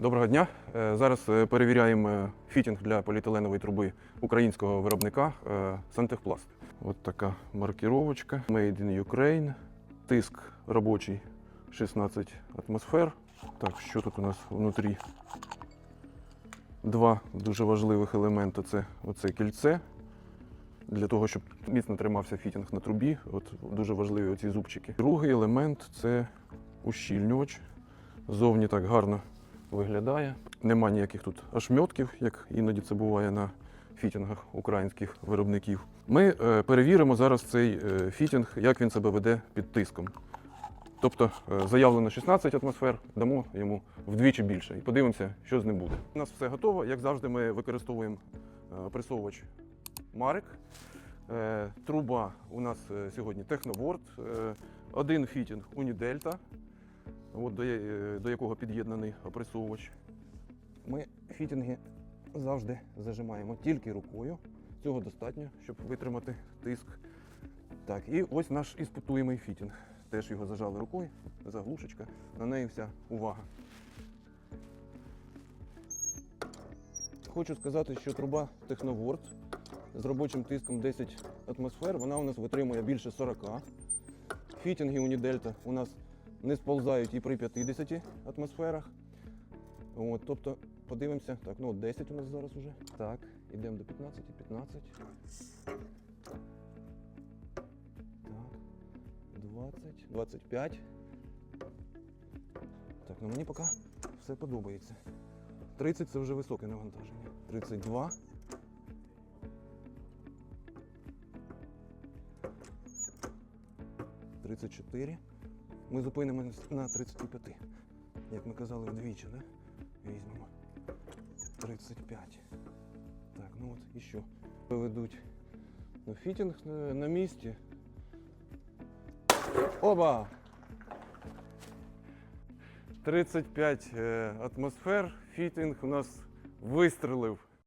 Доброго дня. Е, Зараз е, перевіряємо е, фітінг для поліетиленової труби українського виробника Сантехпласт. От така маркіровочка. Made in Ukraine. Тиск робочий 16 атмосфер. Так, що тут у нас внутрі? Два дуже важливих елементи це оце кільце. Для того, щоб міцно тримався фітінг на трубі. От дуже важливі оці зубчики. Другий елемент це ущільнювач. Зовні так гарно виглядає. Нема ніяких тут ошмьотків, як іноді це буває на фітінгах українських виробників. Ми е, перевіримо зараз цей е, фітінг, як він себе веде під тиском. Тобто е, заявлено 16 атмосфер, дамо йому вдвічі більше і подивимося, що з ним буде. У нас все готово. Як завжди, ми використовуємо пресовувач Марик. Труба у нас сьогодні Техноворд, один фітінг Унідельта, от до, е, до якого під'єднаний опресовувач. Ми фітінги завжди зажимаємо тільки рукою. Цього достатньо, щоб витримати тиск. Так, і ось наш іспитуємий фітінг. Теж його зажали рукою, заглушечка, на неї вся увага. Хочу сказати, що труба Техноворд з робочим тиском 10 атмосфер, вона у нас витримує більше 40. Фітінги Унідельта у нас не сползають і при 50 атмосферах. От, тобто, подивимося, так, ну от 10 у нас зараз уже. Так, йдемо до 15, 15. Так, 20, 25. Так, ну мені поки все подобається. 30 це вже високе навантаження. 32. Тридцять чотири. Ми зупинимось на 35. Як ми казали, вдвічі, да? Візьмемо. 35. Так, ну от і що. Ведуть ну, фітінг на, на місці. Оба! 35 е, атмосфер. Фітінг у нас вистрелив